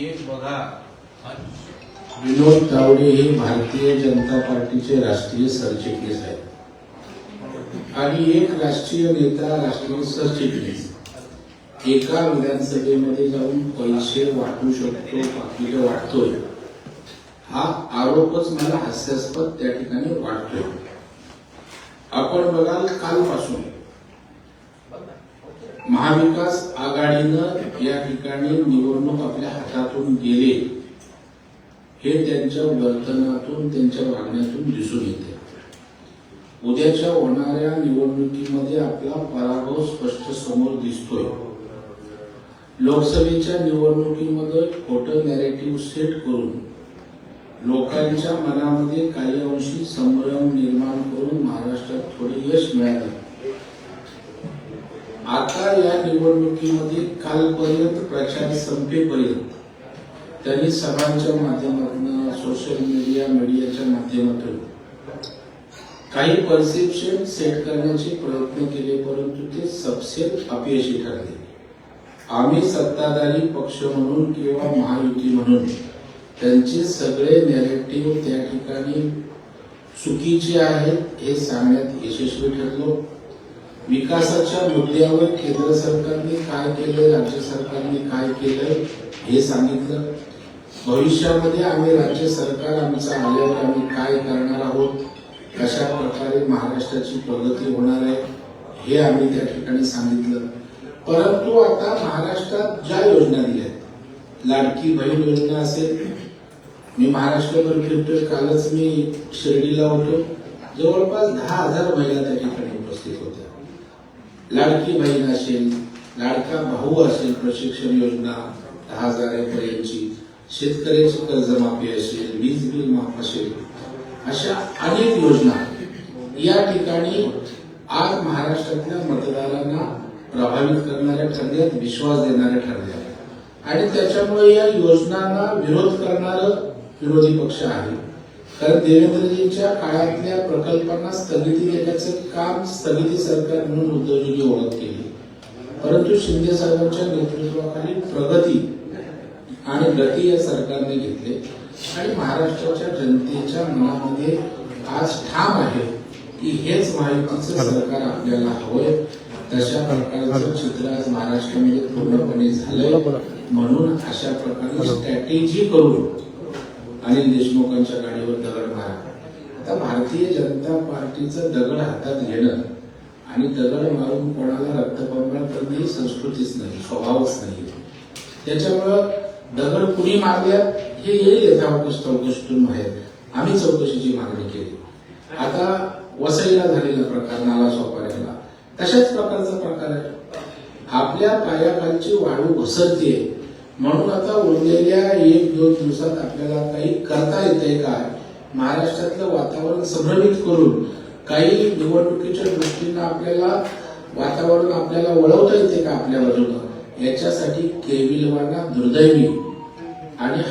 एक बघा. विनोद तावडे हे भारतीय जनता पार्टीचे राष्ट्रीय सरचिटणीस आहेत. आणि एक राष्ट्रीय नेता राष्ट्रीय सरचिटणीस. एका विधानसभेमध्ये जाऊन पैसे वाटू शकतो पाकिट वाटतोय. हा आरोपच मला हास्यास्पद त्या ठिकाणी वाटतोय. आपण बघाल कालपासून महाविकास आघाडीनं या ठिकाणी निवडणूक आपल्या हातातून गेले हे त्यांच्या वर्तनातून त्यांच्या वागण्यातून दिसून येते. उद्याच्या होणाऱ्या निवडणुकीमध्ये आपला पराभव स्पष्ट समोर दिसतोय. लोकसभेच्या निवडणुकीमध्ये खोटं नॅरेटिव्ह सेट करून लोकांच्या मनामध्ये काही अंशी संभ्रम निर्माण करून महाराष्ट्रात थोडे यश मिळाले. आता या निवडणुकीमध्ये कालपर्यंत प्रचार संपेपर्यंत त्यांनी सभांच्या माध्यमातून सोशल मीडिया मीडियाच्या माध्यमातून काही परसेप्शन सेट करण्याचे प्रयत्न केले परंतु ते सबसेट अपयशी ठरले. आम्ही सत्ताधारी पक्ष म्हणून किंवा महायुती म्हणून त्यांचे सगळे नॅरेटिव्ह त्या ठिकाणी चुकीचे आहेत हे सांगण्यात यशस्वी ठरलो. विकासाच्या मुद्द्यावर केंद्र सरकारने काय केलं राज्य सरकारने काय केलं हे सांगितलं. भविष्यामध्ये आम्ही राज्य सरकार आमचं आल्यावर आम्ही काय करणार आहोत कशा प्रकारे महाराष्ट्राची प्रगती होणार आहे हे आम्ही त्या ठिकाणी सांगितलं. परंतु आता महाराष्ट्रात ज्या योजना दिल्या आहेत लाडकी बहीण योजना असेल मी महाराष्ट्रभर फिरतोय कालच मी शिर्डीला होतो. जवळपास दहा हजार महिला त्या ठिकाणी लाडकी बहीण असेल लाडका भाऊ असेल प्रशिक्षण योजना दहा हजारापर्यंतची शेतकऱ्याची कर्जमाफी असेल वीज बिल माफ असेल अशा अनेक योजना या ठिकाणी आज महाराष्ट्रातल्या मतदारांना प्रभावित करणाऱ्या ठरल्यात विश्वास देणाऱ्या ठरल्या आणि त्याच्यामुळे या योजनांना विरोध करणारं विरोधी पक्ष आहे कारण देवेंद्रजींच्या काळातल्या प्रकल्पांना स्थगिती देण्याचं काम स्थगिती सरकार म्हणून उद्धवजींनी ओळख केली. परंतु शिंदे साहेबांच्या नेतृत्वाखाली प्रगती आणि गती या सरकारने घेतले. आणि महाराष्ट्राच्या जनतेच्या मनामध्ये आज ठाम आहे की हेच महायुतीचं सरकार आपल्याला हवंय. तशा प्रकारचं चित्र आज महाराष्ट्रामध्ये पूर्णपणे झालंय. म्हणून अशा प्रकारे स्ट्रॅटेजी करून अनिल देशमुखांच्या गाडीवर दगड मारा. आता भारतीय जनता पार्टीचं दगड हातात घेणं आणि दगड मारून कोणाला रक्तपंबाळ करणं ही संस्कृतीच नाही स्वभावच नाही. त्याच्यामुळं दगड कुणी मारल्या हे येईल यथावकाश चौकशीतून बाहेर. आम्ही चौकशीची मागणी केली. आता वसईला झालेला प्रकार नाला सोपाऱ्याला. तशाच प्रकारचा प्रकार आहे. आपल्या पायाखालची वाळू घसरते म्हणून आता उरलेल्या एक दोन दिवसात आपल्याला काही करता येते काय महाराष्ट्रातलं वातावरण संभ्रमित करून काही निवडणुकीच्या दृष्टीनं आपल्याला वातावरण आपल्याला वळवता येते का आपल्या बाजूला याच्यासाठी केविलवाना दुर्दैवी. आणि